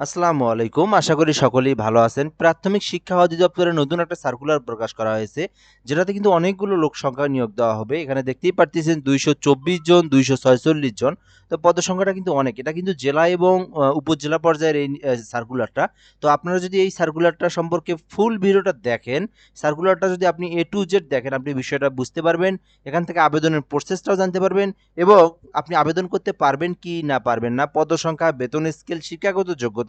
আসসালামু আলাইকুম। আশা করি সকলেই ভালো আছেন। প্রাথমিক শিক্ষা অধিদপ্তরে নতুন একটা সার্কুলার প্রকাশ করা হয়েছে, যেটাতে কিন্তু অনেকগুলো লোক সংখ্যা নিয়োগ দেওয়া হবে। এখানে দেখতেই পারতেছেন দুইশো চব্বিশ জন, দুইশো ছয়চল্লিশ জন। তো পদ সংখ্যাটা কিন্তু অনেক। এটা কিন্তু জেলা এবং উপজেলা পর্যায়ের এই সার্কুলারটা তো আপনারা যদি এই সার্কুলারটা সম্পর্কে ফুল ভিডিওটা দেখেন সার্কুলারটা যদি আপনি এ টু জেড দেখেন, আপনি বিষয়টা বুঝতে পারবেন, এখান থেকে আবেদনের প্রসেসটাও জানতে পারবেন এবং আপনি আবেদন করতে পারবেন কি না পারবেন না। পদ সংখ্যা বেতন স্কেল শিক্ষাগত যোগ্যতা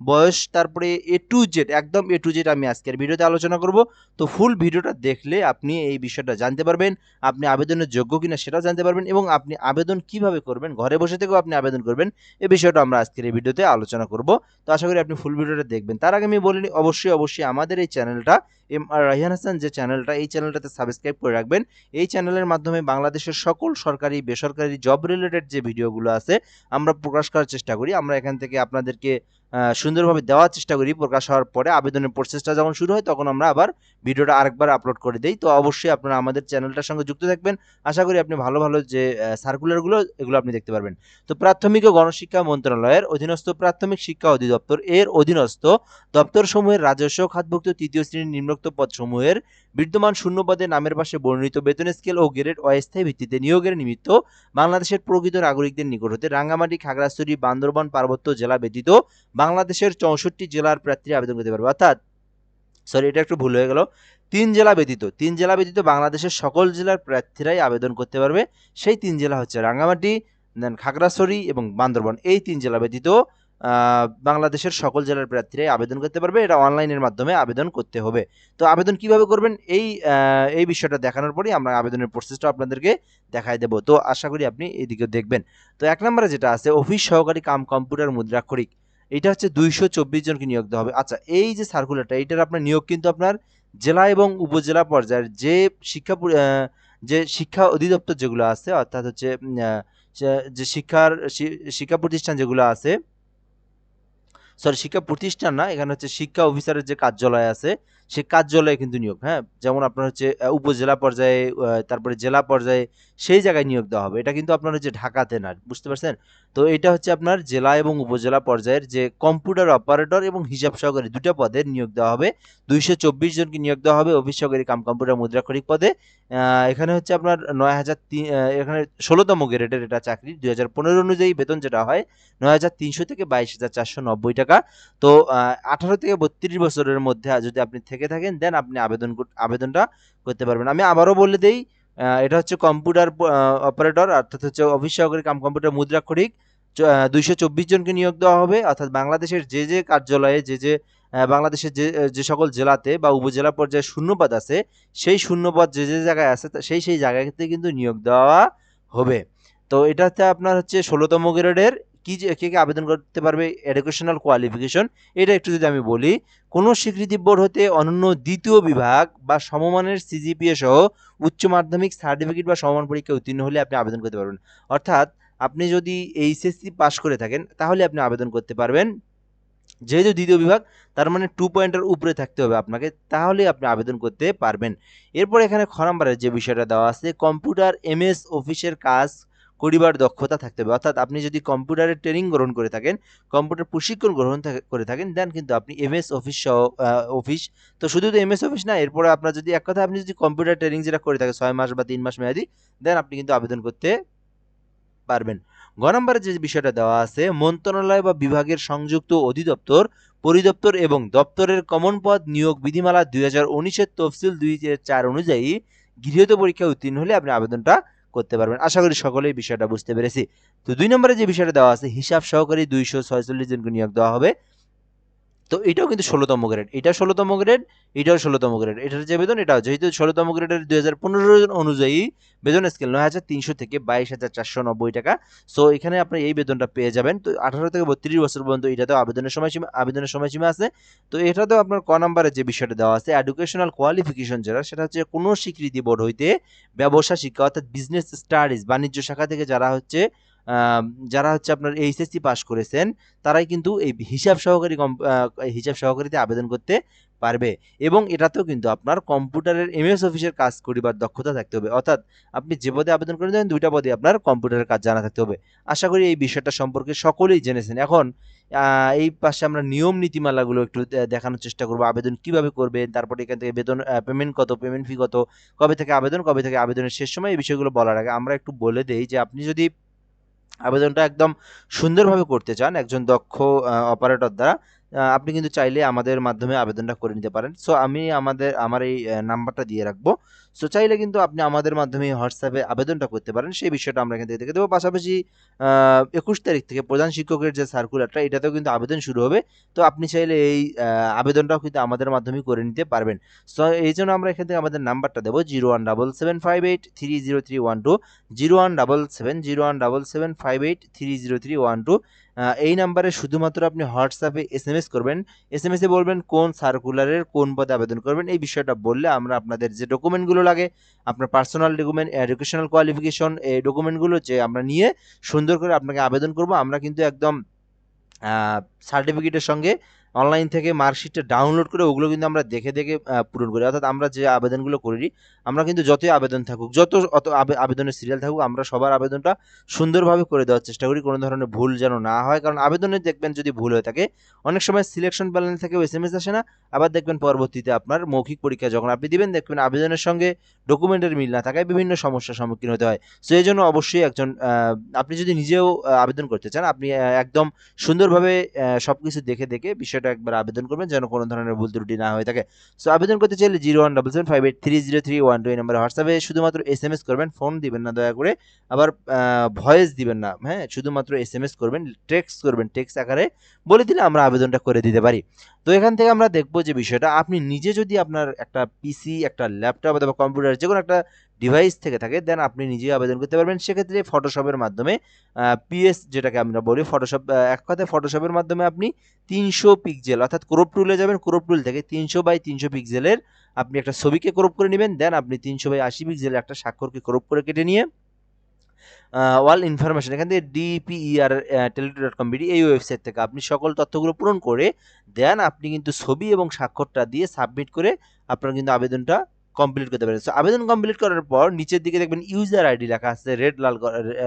বয়স তারপরে এ টু জেড একদম এ টু জেড আমি আজকের ভিডিওতে আলোচনা করব। তো ফুল ভিডিওটা দেখলে আপনি এই বিষয়টা জানতে পারবেন, আপনি আবেদনের যোগ্য কিনা সেটাও জানতে পারবেন এবং আপনি আবেদন কীভাবে করবেন, ঘরে বসে থেকেও আপনি আবেদন করবেন, এ বিষয়টা আমরা আজকের এই ভিডিওতে আলোচনা করব। তো আশা করি আপনি ফুল ভিডিওটা দেখবেন। তার আগে আমি বলিনি, অবশ্যই অবশ্যই আমাদের এই চ্যানেলটা, এম আর রাহিয়ান হাসান যে চ্যানেলটা, এই চ্যানেলটাতে সাবস্ক্রাইব করে রাখবেন। এই চ্যানেলের মাধ্যমে বাংলাদেশের সকল সরকারি, বেসরকারি জব রিলেটেড যে ভিডিওগুলো আছে, আমরা প্রকাশ করার চেষ্টা করি। আমরা এখান থেকে আপনাদেরকে সুন্দরভাবে দেওয়ার চেষ্টা করি প্রকাশ হওয়ার পরে আবেদনের প্রসেসটা যখন শুরু হয় তখন আমরা আবার ভিডিওটা আরেকবার আপলোড করে দিই। তো অবশ্যই আপনারা আমাদের চ্যানেলটার সঙ্গে যুক্ত থাকবেন। আশা করি আপনি ভালো ভালো যে সার্কুলারগুলো এগুলো আপনি দেখতে পারবেন। তো প্রাথমিক ও গণশিক্ষা মন্ত্রণালয়ের অধীনস্থ প্রাথমিক শিক্ষা অধিদপ্তর এর অধীনস্থ দপ্তরসমূহের রাজস্ব খাতভুক্ত তৃতীয় শ্রেণির নিম্নোক্ত পদসমূহের বিদ্যমান শূন্য পদে নামের পাশে বর্ণিত বেতন স্কেল ও গ্রেড অস্থায়ী ভিত্তিতে নিয়োগের নিমিত্ত বাংলাদেশের প্রকৃত নাগরিকদের নিকট হতে রাঙ্গামাটি, খাগড়াছড়ি, বান্দরবান, পার্বত্য জেলা ব্যতীত বাংলাদেশের চৌষট্টি জেলার প্রার্থীরা আবেদন করতে পারবে। অর্থাৎ সরি এটা একটু ভুল হয়ে গেল। তিন জেলা ব্যতীত, তিন জেলা ব্যতীত বাংলাদেশের সকল জেলার প্রার্থীরাই আবেদন করতে পারবে। সেই তিন জেলা হচ্ছে রাঙ্গামাটি দেন খাগড়াছড়ি এবং বান্দরবান। এই তিন জেলা ব্যতীত বাংলাদেশের সকল জেলার প্রার্থীরাই আবেদন করতে পারবে। এটা অনলাইনের মাধ্যমে আবেদন করতে হবে। তো আবেদন কীভাবে করবেন? এই এই বিষয়টা দেখানোর পরেই আমরা আবেদনের প্রসেসটা আপনাদেরকে দেখাই দেবো। তো আশা করি আপনি এদিকে দেখবেন। তো এক নম্বরে যেটা আছে অফিস সহকারী কাম কম্পিউটার মুদ্রাক্ষরিক। এটা হচ্ছে দুইশো চব্বিশ জনকে নিয়োগ দেওয়া হবে। আচ্ছা এই যে সার্কুলারটা এটার আপনার নিয়োগ কিন্তু আপনার জেলা এবং উপজেলা পর্যায়ের যে শিক্ষা যে শিক্ষা অধিদপ্তর যেগুলো আছে, অর্থাৎ হচ্ছে যে শিক্ষার শিক্ষা প্রতিষ্ঠান যেগুলো আছে সরি শিক্ষা প্রতিষ্ঠান না, এখানে হচ্ছে শিক্ষা অফিসারের যে কার্যালয় আছে, সে কার্যালয়ে কিন্তু নিয়োগ হ্যাঁ? যেমন আপনার হচ্ছে উপজেলা পর্যায়ে তারপরে জেলা পর্যায়ে সেই জায়গায় নিয়োগ দেওয়া হবে। এটা কিন্তু আপনার হচ্ছে ঢাকাতে না, বুঝতে পারছেন? তো এটা হচ্ছে আপনার জেলা এবং উপজেলা পর্যায়ের যে কম্পিউটার অপারেটর এবং হিসাব সহকারী দুটো পদের নিয়োগ দেওয়া হবে। দুইশো চব্বিশ জনকে নিয়োগ দেওয়া হবে অফিস সহকারী কাম কম্পিউটার মুদ্রাক্ষরিক পদে। এখানে হচ্ছে আপনার নয় হাজার তিন এখানে ষোলোতম গ্রেডের এটা চাকরি, দুই হাজার পনেরো অনুযায়ী বেতন যেটা হয় নয় হাজার তিনশো থেকে বাইশ হাজার চারশো নব্বই টাকা। তো আঠারো থেকে বত্রিশ বছরের মধ্যে যদি আপনি থেকে থাকেন, দেন আপনি আবেদন আবেদনটা করতে পারবেন। আমি আবারও বলে দেই এটা হচ্ছে কম্পিউটার অপারেটর অর্থাৎ হচ্ছে অফিস সহকারী কাম কম্পিউটার মুদ্রাক্ষরিক। দুইশো চব্বিশ জনকে নিয়োগ দেওয়া হবে। অর্থাৎ বাংলাদেশের যে যে কার্যালয়ে, যে যে বাংলাদেশের যে যে সকল জেলাতে বা উপজেলা পর্যায়ে শূন্যপদ আছে, সেই শূন্যপদ যে যে জায়গায় আছে সেই সেই জায়গাতে কিন্তু নিয়োগ দেওয়া হবে। তো এটাতে আপনার হচ্ছে ষোলোতম গ্রেডের কি যে, কে কে আবেদন করতে পারবে এডুকেশনাল কোয়ালিফিকেশন এটা একটু যদি আমি বলি, কোনো স্বীকৃতি বোর্ড হতে অনন্য দ্বিতীয় বিভাগ বা সমমানের সিজিপিএ সহ উচ্চ মাধ্যমিক সার্টিফিকেট বা সমমান পরীক্ষা উত্তীর্ণ হলে আপনি আবেদন করতে পারবেন। অর্থাৎ আপনি যদি এইচএসসি পাস করে থাকেন, তাহলে আপনি আবেদন করতে পারবেন। যেহেতু দ্বিতীয় বিভাগ, তার মানে টু পয়েন্টের উপরে থাকতে হবে আপনাকে, তাহলে আপনি আবেদন করতে পারবেন। এরপর এখানে খ নম্বরের যে বিষয়টা দেওয়া আছে কম্পিউটার এমএস অফিসের কাজ করিবার দক্ষতা থাকতে হবে। অর্থাৎ আপনি যদি কম্পিউটারের ট্রেনিং গ্রহণ করে থাকেন, কম্পিউটার প্রশিক্ষণ গ্রহণ করে থাকেন দেন কিন্তু আপনি এমএস অফিস সহ অফিস তো শুধু তো এমএস অফিস না, এরপরে আপনার যদি এক কথা, আপনি যদি কম্পিউটার ট্রেনিং যেটা করে থাকেন ছয় মাস বা তিন মাস মেয়াদি দেন আপনি কিন্তু আবেদন করতে পারবেন। গ নম্বরে যে বিষয়টা দেওয়া আছে, মন্ত্রণালয় বা বিভাগের সংযুক্ত অধিদপ্তর, পরিদপ্তর এবং দপ্তরের কমন পদ নিয়োগ বিধিমালা দুই হাজার উনিশের তফসিল দুই চার অনুযায়ী গৃহীত পরীক্ষায় উত্তীর্ণ হলে আপনি আবেদনটা করতে পারবেন। আশা করি সকলেই বিষয়টা বুঝতে পেরেছি। তো দুই নম্বরে যে বিষয়টা দেওয়া আছে, হিসাব সহকারে দুইশো ছয়চল্লিশ জনকে নিয়োগ দেওয়া হবে। তো এটাও কিন্তু ষোলোতম গ্রেড এটা ষোলোতম গ্রেড এটাও ষোলোতম গ্রেড এটার যে বেতন, এটাও যেহেতু ষোলোতম গ্রেডের দুই হাজার পনেরো অনুযায়ী বেতন স্কেল নয় হাজার তিনশো থেকে বাইশ হাজার চারশো নব্বই টাকা। সো এখানে আপনি এই বেতনটা পেয়ে যাবেন। তো আঠারো থেকে বত্রিশ বছর পর্যন্ত এটাতেও আবেদনের সময়সীমা আবেদনের সময়সীমা আছে। তো এটাতেও আপনার ক নম্বরে যে বিষয়টা দেওয়া আছে এডুকেশনাল কোয়ালিফিকেশন যেটা, সেটা হচ্ছে কোনো স্বীকৃতি বোর্ড হইতে ব্যবসা শিক্ষা অর্থাৎ বিজনেস স্টাডিজ বাণিজ্য শাখা থেকে যারা হচ্ছে যারা হচ্ছে আপনার এইচএসসি পাশ করেছেন, তারাই কিন্তু এই হিসাব সহকারী হিসাব সহকারীতে আবেদন করতে পারবে এবং এটাতেও কিন্তু আপনার কম্পিউটারের এমএস অফিসের কাজ করিবার দক্ষতা থাকতে হবে। অর্থাৎ আপনি যে পদে আবেদন করে দেন ২ টা পদেই আপনার কম্পিউটারের কাজ জানা থাকতে হবে। আশা করি এই বিষয়টা সম্পর্কে সকলেই জেনেছেন। এখন এই পাশে আমরা নিয়ম নীতিমালাগুলো একটু দেখানোর চেষ্টা করব। আবেদন কীভাবে করবেন, তারপরে এখান থেকে বেতন পেমেন্ট কত, পেমেন্ট ফি কত, কবে থেকে আবেদন, কবে থেকে আবেদনের শেষ সময় এই বিষয়গুলো বলার আগে আমরা একটু বলে দেই যে আপনি যদি আবেদনটা একদম সুন্দরভাবে করতে চান একজন দক্ষ অপারেটর দ্বারা, আপনি কিন্তু চাইলে আমাদের মাধ্যমে আবেদনটা করে নিতে পারেন। সো আমি আমাদের আমার এই নাম্বারটা দিয়ে রাখব। সো চাইলে কিন্তু আপনি আমাদের মাধ্যমে হোয়াটসঅ্যাপে আবেদনটা করতে পারেন। সেই বিষয়টা আমরা এখান থেকে দেখে দেব। পাশাপাশি একুশ তারিখ থেকে প্রধান শিক্ষকের যে সার্কুলারটা এটাতেও কিন্তু আবেদন শুরু হবে। তো আপনি চাইলে এই আবেদনটাও কিন্তু আমাদের মাধ্যমেই করে নিতে পারবেন। সো এই জন্য আমরা এখান থেকে আমাদের নাম্বারটা দেবো zero one double seven five eight three zero three one two zero one double seven zero one double seven five eight three zero three one two এই নাম্বারে শুধুমাত্র আপনি হোয়াটসঅ্যাপে এস এম এস করবেন। এসএমএস এ বলবেন কোন সার্কুলারের কোন পদে আবেদন করবেন। এই বিষয়টা বললে আমরা আপনাদের যে ডকুমেন্টগুলো লাগে, আপনার পার্সোনাল ডকুমেন্ট, এডুকেশনাল কোয়ালিফিকেশন এই ডকুমেন্টগুলো যে আমরা নিয়ে সুন্দর করে আপনাকে আবেদন করব। আমরা কিন্তু একদম সার্টিফিকেটের সঙ্গে অনলাইন থেকে মার্কশিটটা ডাউনলোড করে ওগুলো কিন্তু আমরা দেখে, দেখে পূরণ করি। অর্থাৎ আমরা যে আবেদনগুলো করি, আমরা কিন্তু যতই আবেদন থাকুক, যত অত আবে আবেদনের সিরিয়াল থাকুক, আমরা সবার আবেদনটা সুন্দরভাবে করে দেওয়ার চেষ্টা করি। কোনো ধরনের ভুল যেন না হয়। কারণ আবেদনে দেখবেন যদি ভুল হয়ে থাকে, অনেক সময় সিলেকশন প্যানেল থেকেও এসএমএস আসে না। আবার দেখবেন পরবর্তীতে আপনার মৌখিক পরীক্ষা যখন আপনি দিবেন দেখবেন আবেদনের সঙ্গে ডকুমেন্টের মিল না থাকায় বিভিন্ন সমস্যার সম্মুখীন হতে হয়। সো এই জন্য অবশ্যই একজন আপনি যদি নিজেও আবেদন করতে চান, আপনি একদম সুন্দরভাবে সব কিছু দেখে, দেখে বিষয়টা একবার আবেদন করবেন যেন কোনো ধরনের ভুল ত্রুটি না হয়ে থাকে। সো আবেদন করতে চাইলে 01775830312 এই নাম্বারে শুধুমাত্র এস এম এস করবেন। ফোন দিবেন না দয়া করে। আবার ভয়েস দিবেন না। হ্যাঁ? শুধুমাত্র এস এম এস করবেন, টেক্সট করবেন। টেক্সট আকারে বলে দিলে আমরা আবেদনটা করে দিতে পারি। তো এখান থেকে আমরা দেখব যে বিষয়টা আপনি নিজে যদি আপনার একটা পিসি, একটা ল্যাপটপ অথবা কম্পিউটার যে কোনো একটা ডিভাইস থেকে থাকে দেন আপনি নিজেই আবেদন করতে পারবেন। সেক্ষেত্রে ফটোশপের মাধ্যমে পিএস যেটাকে আমরা বলি ফটোশপ এক কথায় ফটোশপের মাধ্যমে আপনি ৩০০ পিক্সেল অর্থাৎ ক্রপ টুলে যাবেন। ক্রোপ টুল থেকে ৩০০ বাই ৩০০ পিক্সেলের আপনি একটা ছবিকে ক্রোপ করে নেবেন দেন আপনি ৩০০ বাই ৮০ পিক্সেলের একটা স্বাক্ষরকে ক্রোপ করে কেটে নিয়ে অল ইনফরমেশন এখান থেকে DPER Teletalk dot com BD এই ওয়েবসাইট থেকে আপনি সকল তথ্যগুলো পূরণ করে দেন, আপনি কিন্তু ছবি এবং স্বাক্ষরটা দিয়ে সাবমিট করে আপনার কিন্তু আবেদনটা কমপ্লিট করতে পারেন। সো আবেদন কমপ্লিট করার পর নিচের দিকে দেখবেন ইউজার আইডি লেখা আছে রেড লাল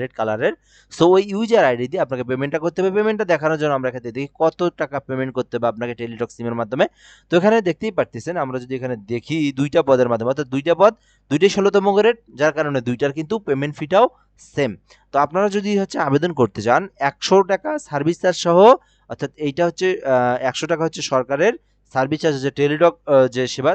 রেড কালারের। সো ওই ইউজার আইডি দিয়ে আপনাকে পেমেন্টটা করতে হবে। পেমেন্টটা দেখানোর জন্য আমরা এখান দেখি কত টাকা পেমেন্ট করতে হবে আপনাকে টেলিটক সিমের মাধ্যমে। তো এখানে দেখতেই পারতেছেন আমরা যদি এখানে দেখি দুইটা পদের মাধ্যমে অর্থাৎ দুইটা পদ, ২ টাই ১৬তম গ্রেড যার কারণে দুইটার কিন্তু পেমেন্ট ফিটাও সেম। তো আপনারা যদি হচ্ছে আবেদন করতে চান ৳১০০ সার্ভিস চার্জ সহ অর্থাৎ এইটা হচ্ছে একশো টাকা হচ্ছে সরকারের সার্ভিস চার্জ হচ্ছে টেলিটক আ যে সেবা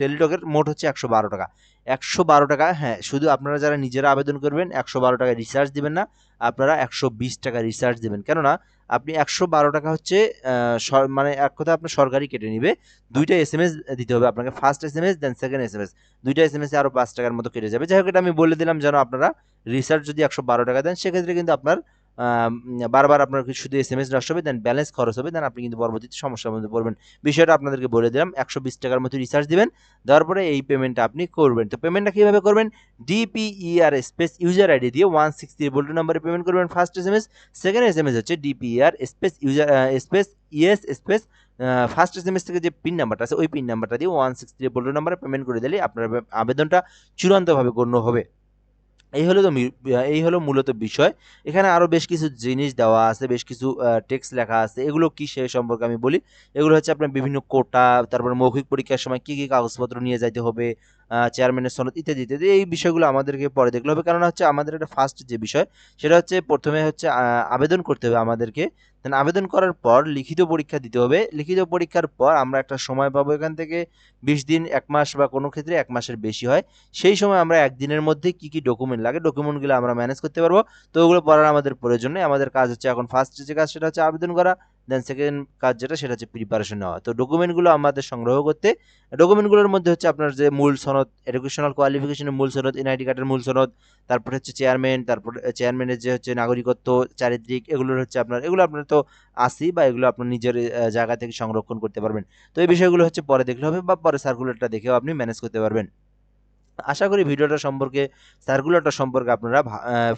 টেলিটকের মোট হচ্ছে ৳১১২ ৳১১২ হ্যাঁ, শুধু আপনারা যারা নিজেরা আবেদন করবেন ৳১১২ রিচার্জ দেবেন না। আপনারা ৳১২০ রিচার্জ দেবেন কেননা আপনি একশো বারো টাকা হচ্ছে মানে এক কথায় আপনার সরকারই কেটে নিবে। দুইটা এস এম এস দিতে হবে আপনাকে। First S M S then second SMS. ২ টা এসএমএস এ আরও পাঁচ টাকার মতো কেটে যাবে। যাই হোক এটা আমি বলে দিলাম যেন আপনারা রিচার্জ যদি ৳১১২ দেন সেক্ষেত্রে কিন্তু আপনার বারবার আপনার শুধু এসএমএস নষ্ট হবে দেন ব্যালেন্স খরচ হবে। দেন আপনি কিন্তু পরবর্তীতে সমস্যার মধ্যে পড়বেন। বিষয়টা আপনাদেরকে বলে দিলাম। একশো বিশ টাকার মতো রিচার্জ দিবেন। দেওয়ার পরে এই পেমেন্টটা আপনি করবেন। তো পেমেন্টটা কীভাবে করবেন? ডিপিইআর স্পেস ইউজার আইডি দিয়ে 163 নাম্বারে পেমেন্ট করবেন ফার্স্ট এসএমএস। সেকেন্ড এসএমএস হচ্ছে DPER space user space yes space first SMS থেকে যে পিন নাম্বারটা আছে, ওই পিন নাম্বারটা দিয়ে 163 নাম্বারে পেমেন্ট করে দিলে আপনার আবেদনটা চূড়ান্তভাবে গণ্য হবে। এই হলো তো এই হলো মূলত বিষয়। এখানে আরও বেশ কিছু জিনিস দেওয়া আছে, বেশ কিছু টেক্সট লেখা আছে। এগুলো কি সে সম্পর্কে আমি বলি। এগুলো হচ্ছে আপনার বিভিন্ন কোটা, তারপর মৌখিক পরীক্ষার সময় কি, কি কাগজপত্র নিয়ে যাইতে হবে, চেয়ারম্যানের সনদ ইত্যাদি, ইত্যাদি। এই বিষয়গুলো আমাদেরকে পরে দেখলে হবে। কারণ হচ্ছে আমাদের একটা ফার্স্ট যে বিষয় সেটা হচ্ছে প্রথমে হচ্ছে আবেদন করতে হবে আমাদেরকে। দেন আবেদন করার পর লিখিত পরীক্ষা দিতে হবে। লিখিত পরীক্ষার পর আমরা একটা সময় পাবো এখান থেকে ২০ দিন, এক মাস বা কোনো ক্ষেত্রে এক মাসের বেশি হয়। সেই সময় আমরা একদিনের মধ্যে কি, কি ডকুমেন্ট লাগে ডকুমেন্টগুলো আমরা ম্যানেজ করতে পারব। তো ওগুলো পড়ার আমাদের প্রয়োজন নেই। আমাদের কাজ হচ্ছে এখন ফার্স্ট যে কাজ সেটা হচ্ছে আবেদন করা। দেন সেকেন্ড কাজ যেটা সেটা হচ্ছে প্রিপারেশন নেওয়া। তো ডকুমেন্টগুলো আমাদের সংগ্রহ করতে ডকুমেন্টগুলোর মধ্যে হচ্ছে আপনার যে মূল সনদ, এডুকেশনাল কোয়ালিফিকেশনের মূল সনদ, এনআইডি কার্ডের মূল সনদ, তারপরে হচ্ছে চেয়ারম্যান, তারপর চেয়ারম্যানের যে হচ্ছে নাগরিকত্ব, চারিত্রিক এগুলোর হচ্ছে আপনার এগুলো আপনার তো আছেই বা এগুলো আপনার নিজের জায়গা থেকে সংরক্ষণ করতে পারবেন। তো এই বিষয়গুলো হচ্ছে পরে দেখলে হবে বা পরে সার্কুলারটা দেখেও আপনি ম্যানেজ করতে পারবেন। আশা করি ভিডিওটা সম্পর্কে সার্কুলারটা সম্পর্কে আপনারা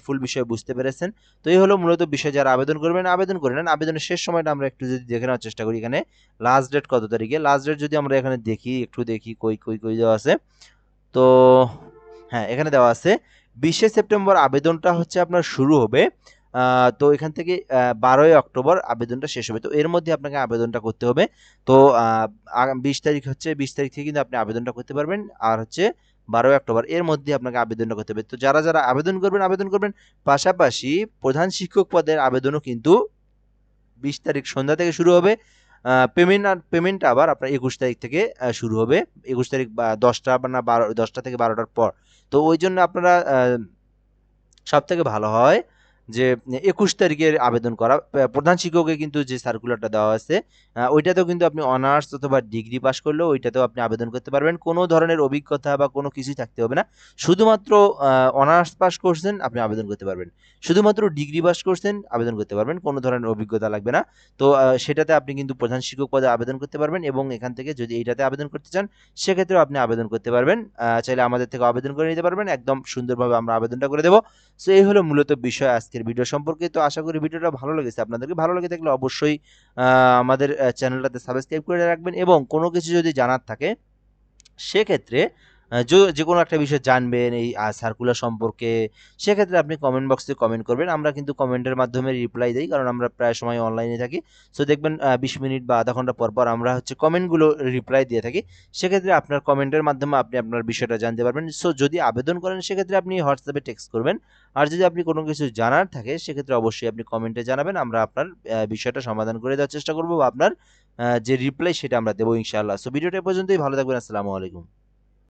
ফুল বিষয়ে বুঝতে পেরেছেন। তো এই হলো মূলত বিষয় যারা আবেদন করবেন, আবেদন করে নেন। আবেদনের শেষ সময়টা আমরা একটু যদি দেখে নেওয়ার চেষ্টা করি এখানে। লাস্ট ডেট কত তারিখে? লাস্ট ডেট যদি আমরা এখানে দেখি, একটু দেখি কই কই কই দেওয়া আছে। তো হ্যাঁ এখানে দেওয়া আছে। বিশে সেপ্টেম্বর আবেদনটা হচ্ছে আপনার শুরু হবে। তো এখান থেকে বারোই অক্টোবর আবেদনটা শেষ হবে। তো এর মধ্যে আপনাকে আবেদনটা করতে হবে। তো বিশ তারিখ হচ্ছে, বিশ তারিখ থেকে কিন্তু আপনি আবেদনটা করতে পারবেন। আর হচ্ছে বারোই অক্টোবর, এর মধ্যে আপনাকে আবেদনটা করতে হবে। তো যারা যারা আবেদন করবেন আবেদন করবেন, পাশাপাশি প্রধান শিক্ষক পদের আবেদনও কিন্তু বিশ তারিখ সন্ধ্যা থেকে শুরু হবে। পেমেন্ট আর পেমেন্ট আবার আপনার একুশ তারিখ থেকে শুরু হবে। একুশ তারিখ বা দশটা বা না বারো, দশটা থেকে বারোটার পর। তো ওই জন্য আপনারা সব থেকে ভালো হয় যে একুশ তারিখের আবেদন করা প্রধান শিক্ষকের কিন্তু যে সার্কুলারটা দেওয়া আছে ওইটাতেও কিন্তু আপনি অনার্স অথবা ডিগ্রি পাস করলেও ওইটাতেও আপনি আবেদন করতে পারবেন। কোনো ধরনের অভিজ্ঞতা বা কোনো কিছুই থাকতে হবে না। শুধুমাত্র অনার্স পাস করছেন, আপনি আবেদন করতে পারবেন। শুধুমাত্র ডিগ্রি পাস করছেন, আবেদন করতে পারবেন। কোনো ধরনের অভিজ্ঞতা লাগবে না। তো সেটাতে আপনি কিন্তু প্রধান শিক্ষক পদে আবেদন করতে পারবেন এবং এখান থেকে যদি এইটাতে আবেদন করতে চান, সেক্ষেত্রেও আপনি আবেদন করতে পারবেন। চাইলে আমাদের থেকে আবেদন করে নিতে পারবেন। একদম সুন্দরভাবে আমরা আবেদনটা করে দেবো। সো, এই হলো মূলত বিষয় আজকের ভিডিও সম্পর্কে। তো আশা করি ভিডিওটা ভালো লেগেছে। আপনাদেরকে ভালো লেগে থাকলে অবশ্যই আমাদের চ্যানেলটাতে সাবস্ক্রাইব করে রাখবেন এবং কোনো কিছু যদি জানার থাকে, সেক্ষেত্রে যে কোনো একটা বিষয় জানবেন এই সার্কুলার সম্পর্কে, সেক্ষেত্রে আপনি কমেন্ট বক্সে কমেন্ট করবেন। আমরা কিন্তু কমেন্টের মাধ্যমে রিপ্লাই দিই, কারণ আমরা প্রায় সময় অনলাইনে থাকি। সো দেখবেন বিশ মিনিট বা আধা ঘণ্টা পর পর আমরা হচ্ছে কমেন্টগুলো রিপ্লাই দিয়ে থাকি। সেক্ষেত্রে আপনার কমেন্টের মাধ্যমে আপনি আপনার বিষয়টা জানতে পারবেন। সো যদি আবেদন করেন, সেক্ষেত্রে আপনি হোয়াটসঅ্যাপে টেক্সট করবেন। আর যদি আপনি কোনো কিছু জানার থাকে, সেক্ষেত্রে অবশ্যই আপনি কমেন্টে জানাবেন। আমরা আপনার বিষয়টা সমাধান করে দেওয়ার চেষ্টা করব বা আপনার যে রিপ্লাই সেটা আমরা দেবো ইনশাআল্লাহ। সো ভিডিওটা পর্যন্তই। ভালো থাকবেন। আসসালামু আলাইকুম।